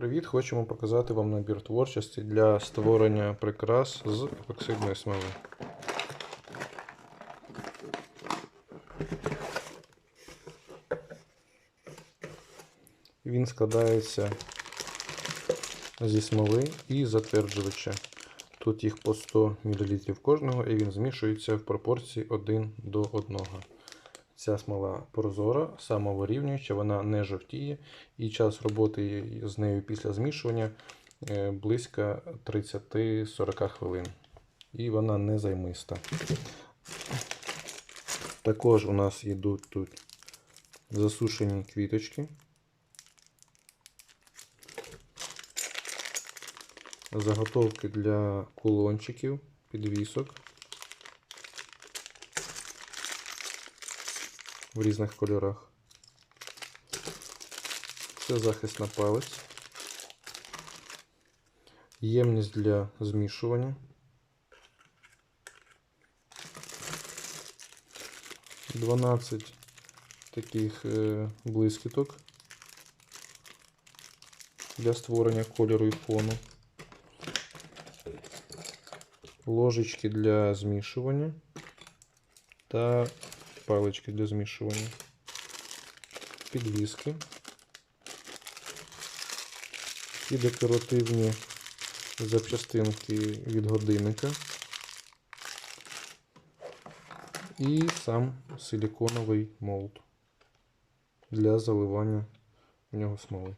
Привіт! Хочемо показати вам набір творчості для створення прикрас з епоксидної смоли. Він складається зі смоли і затверджувача. Тут їх по 100 мл кожного, і він змішується в пропорції 1 до 1. Ця смола прозора, самовирівнююча, вона не жовтіє, і час роботи з нею після змішування е, близько 30-40 хвилин. І вона не займиста. Також у нас йдуть тут засушені квіточки. Заготовки для кулончиків, підвісок. в різних кольорах. Це захист на палець. Ємність для змішування. Дванадцять таких е, блискіток для створення кольору і фону. Ложечки для змішування та палички для змішування, підвіски. І декоративні запчастинки від годинника. І сам силіконовий молд для заливання в нього смоли.